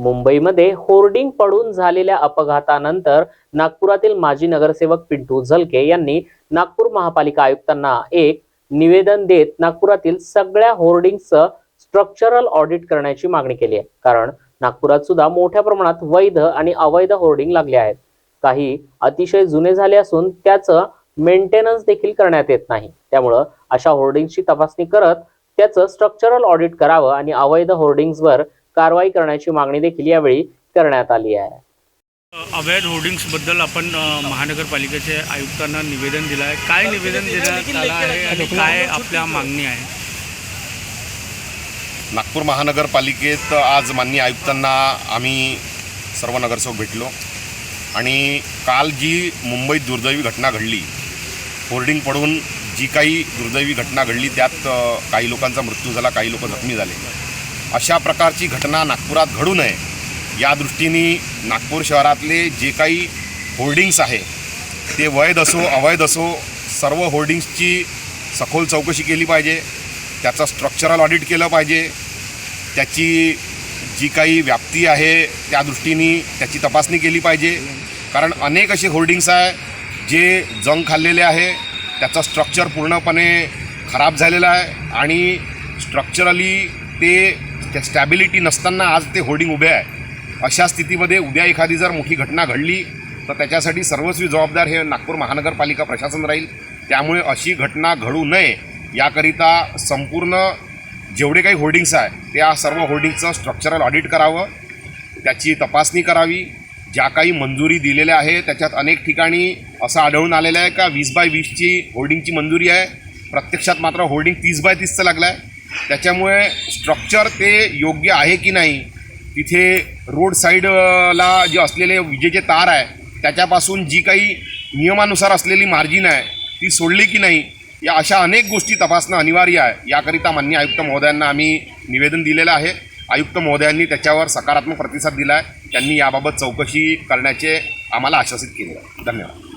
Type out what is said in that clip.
मुंबईमध्ये होर्डिंग पडून झालेल्या अपघातानंतर नागपुरातील माजी नगरसेवक पिंटू झलके यांनी नागपूर महापालिका आयुक्तांना एक निवेदन देत नागपुरातील सगळ्या होर्डिंगचं स्ट्रक्चरल ऑडिट करण्याची मागणी केली आहे. कारण नागपुरात सुद्धा मोठ्या प्रमाणात वैध आणि अवैध होर्डिंग लागले आहेत. काही अतिशय जुने झाले असून त्याचं मेंटेनन्स देखील करण्यात येत नाही. त्यामुळं अशा होर्डिंगची तपासणी करत त्याचं स्ट्रक्चरल ऑडिट करावं आणि अवैध होर्डिंग्सवर कारवाई करण्याची मागणी देखील यावेळी करण्यात आली आहे. अवैध होर्डिंग्सबद्दल आपण महानगरपालिकेचे आयुक्तांना निवेदन दिलं आहे. काय निवेदन देण्यात आलं आहे आणि काय आपल्या मागणी आहे? नागपूर महानगरपालिकेत आज माननीय आयुक्तांना आम्ही सर्व नगरसेवक भेटलो आणि काल जी मुंबईत दुर्दैवी घटना घडली होर्डिंग पडून जी काही दुर्दैवी घटना घडली त्यात काही लोकांचा मृत्यू झाला काही लोक जखमी झाले. अशा प्रकारची घटना नागपुरात घडू नये. या दृष्टीने नागपूर शहरातले जे काही होर्डिंग्स आहे ते वैध असो अवैध असो सर्व होर्डिंग्सची सखोल चौकशी केली पाहिजे. त्याचं स्ट्रक्चरल ऑडिट केलं पाहिजे. त्याची जी काही व्याप्ती आहे त्या दृष्टीने त्याची तपासणी केली पाहिजे. कारण अनेक असे होर्डिंग्स आहे जे जंग खाल्लेले आहे. त्याचं स्ट्रक्चर पूर्णपणे खराब झालेलं आहे. आणि स्ट्रक्चरली ते स्टॅबिलिटी नसताना आज ते होर्डिंग उभे आहे. अशा स्थितीमध्ये उद्या एखादी जर मोठी घटना घडली तर त्याच्यासाठी सर्वस्वी जबाबदार हे नागपूर महानगरपालिका प्रशासन राहील. त्यामुळे अशी घटना घडू नये याकरिता संपूर्ण जेवढे काही होर्डिंग्स आहे त्या सर्व होर्डिंगचं स्ट्रक्चरल ऑडिट करावं. त्याची तपासणी करावी. ज्या काही मंजुरी दिलेल्या आहे त्याच्यात अनेक ठिकाणी असं आढळून आलेलं आहे का वीस बाय वीसची होर्डिंगची मंजुरी आहे. प्रत्यक्षात मात्र होर्डिंग तीस बाय तीसचं लागलं आहे त्याच्यामुळे स्ट्रक्चर ते योग्य आहे की नाही तिथे रोड साईडला जे असलेले विजेचे तार आहे त्याच्यापासून जी काही नियमानुसार असलेली मार्जिन आहे ती सोडली की नाही या अशा अनेक गोष्टी तपासणं अनिवार्य आहे. याकरिता मान्य आयुक्त महोदयांना आम्ही निवेदन दिलेलं आहे. आयुक्त महोदयांनी त्याच्यावर सकारात्मक प्रतिसाद दिला आहे त्यांनी याबाबत चौकशी करण्याचे आम्हाला आश्वासित केले आहे. धन्यवाद.